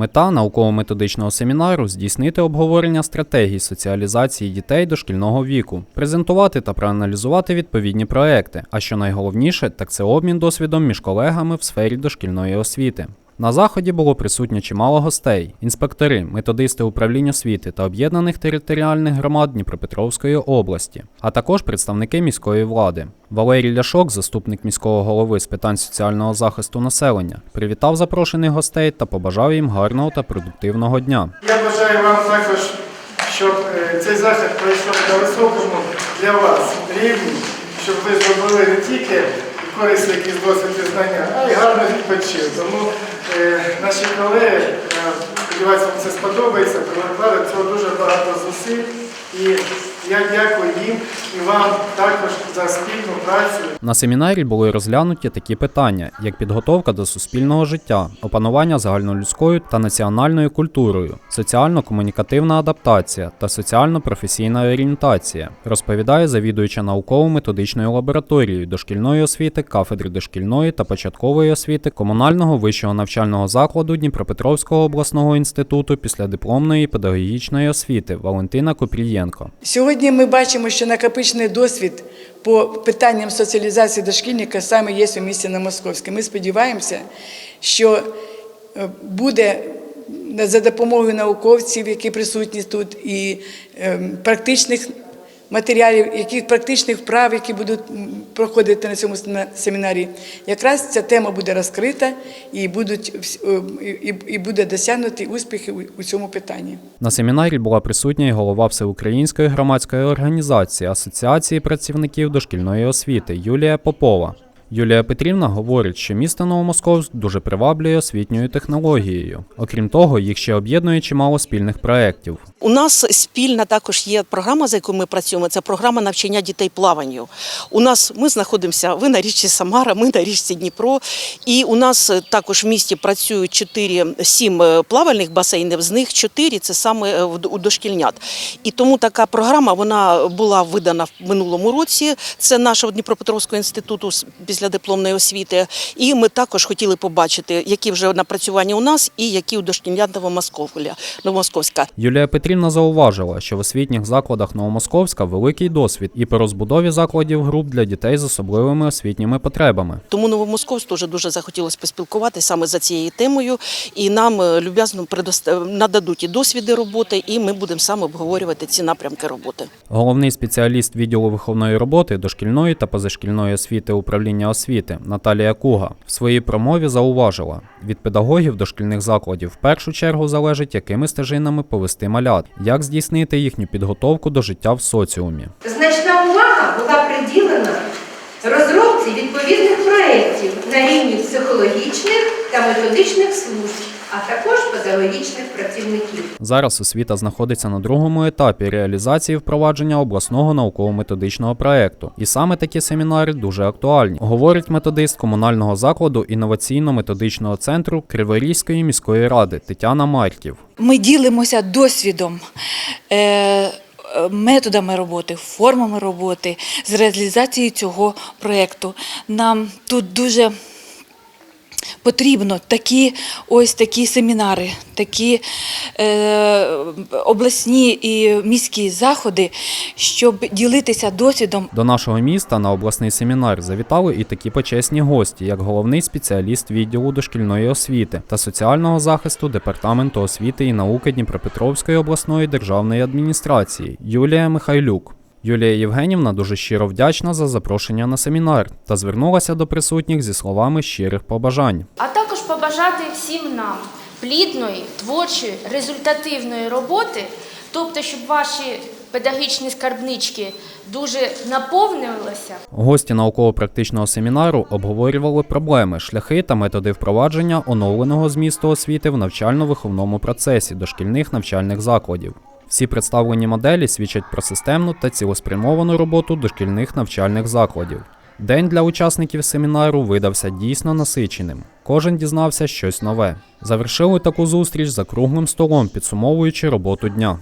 Мета науково-методичного семінару здійснити обговорення стратегій соціалізації дітей дошкільного віку, презентувати та проаналізувати відповідні проекти. А що найголовніше, так це обмін досвідом між колегами в сфері дошкільної освіти. На заході було присутньо чимало гостей: інспектори, методисти управління освіти та об'єднаних територіальних громад Дніпропетровської області, а також представники міської влади. Валерій Ляшок, заступник міського голови з питань соціального захисту населення, привітав запрошених гостей та побажав їм гарного та продуктивного дня. Я бажаю вам також, щоб е, цей захід пройшов на високому для вас рівні, щоб ви здобули не тільки корисні якісь досвід і знання, а й гарно відпочили. Тому наші колеги, е, сподіваюся, вам це сподобається, прикладали цього дуже багато зусиль. І я дякую їм і вам також за спільну працю. На семінарі були розглянуті такі питання, як підготовка до суспільного життя, опанування загальнолюдською та національною культурою, соціально-комунікативна адаптація та соціально-професійна орієнтація, розповідає завідуюча науково-методичною лабораторією дошкільної освіти кафедри дошкільної та початкової освіти комунального вищого навчального закладу Дніпропетровського обласного інституту післядипломної педагогічної освіти Валентина Купрієнко. Сьогодні ми бачимо, що накопичений досвід по питанням соціалізації дошкільника саме є у місті на Московській. Ми сподіваємося, що е, буде за допомогою науковців, які присутні тут, і ем, практичних матеріалів, яких практичних вправ, які будуть проходити на цьому семінарі, якраз ця тема буде розкрита і, будуть, е, і, і буде досягнути успіхи у цьому питанні. На семінарі була присутня і голова Всеукраїнської громадської організації Асоціації працівників дошкільної освіти Юлія Попова. Юлія Петрівна говорить, що місто Новомосковськ дуже приваблює освітньою технологією. Окрім того, їх ще об'єднує чимало спільних проєктів. У нас спільна також є програма, за якою ми працюємо. Це програма навчання дітей плаванню. У нас ми знаходимося. Ви на річці Самара, ми на річці Дніпро. І у нас також в місті працюють 4, 7 е, плавальних басейнів. З них 4 – це саме е, у дошкільнят. І тому така програма вона була видана в минулому році. Це нашого Дніпропетровського інституту з- післядипломної освіти. І ми також хотіли побачити, які вже напрацювання у нас і які у дошкільнят Новомосковля- Новомосковська. Юлія Петрівна зауважила, що в освітніх закладах Новомосковська великий досвід і по розбудові закладів груп для дітей з особливими освітніми потребами. Тому Новомосковську теж дуже захотілося поспілкуватися саме за цією темою, і нам е, люб'язно предоста- нададуть і досвіди роботи, і ми будемо саме обговорювати ці напрямки роботи. Головний спеціаліст відділу виховної роботи дошкільної та позашкільної освіти управління освіти Наталія Куга в своїй промові зауважила: від педагогів дошкільних закладів в першу чергу залежить, якими стежинами повести малят, як здійснити їхню підготовку до життя в соціумі. Значна увага була приділена розробці відповідних проєктів на рівні психологічних та методичних служб, а також педагогічних працівників. Зараз освіта знаходиться на другому етапі реалізації впровадження обласного науково-методичного проекту, і саме такі семінари дуже актуальні, говорить методист комунального закладу інноваційно-методичного центру Криворізької міської ради Тетяна Марків. Ми ділимося досвідом, е, методами роботи, формами роботи з реалізації цього проєкту. Нам тут дуже потрібно такі ось такі семінари, такі е, обласні і міські заходи, щоб ділитися досвідом До нашого міста на обласний семінар завітали і такі почесні гості, як головний спеціаліст відділу дошкільної освіти та соціального захисту департаменту освіти і науки Дніпропетровської обласної державної адміністрації Юлія Михайлюк. Юлія Євгенівна дуже щиро вдячна за запрошення на семінар та звернулася до присутніх зі словами щирих побажань. а також побажати всім нам плідної, творчої, результативної роботи, тобто, щоб ваші педагогічні скарбнички дуже наповнювалися. Гості науково-практичного семінару обговорювали проблеми, шляхи та методи впровадження оновленого змісту освіти в навчально-виховному процесі дошкільних навчальних закладів. Всі представлені моделі свідчать про системну та цілеспрямовану роботу дошкільних навчальних закладів. День для учасників семінару видався дійсно насиченим. Кожен дізнався щось нове. Завершили таку зустріч за круглим столом, підсумовуючи роботу дня.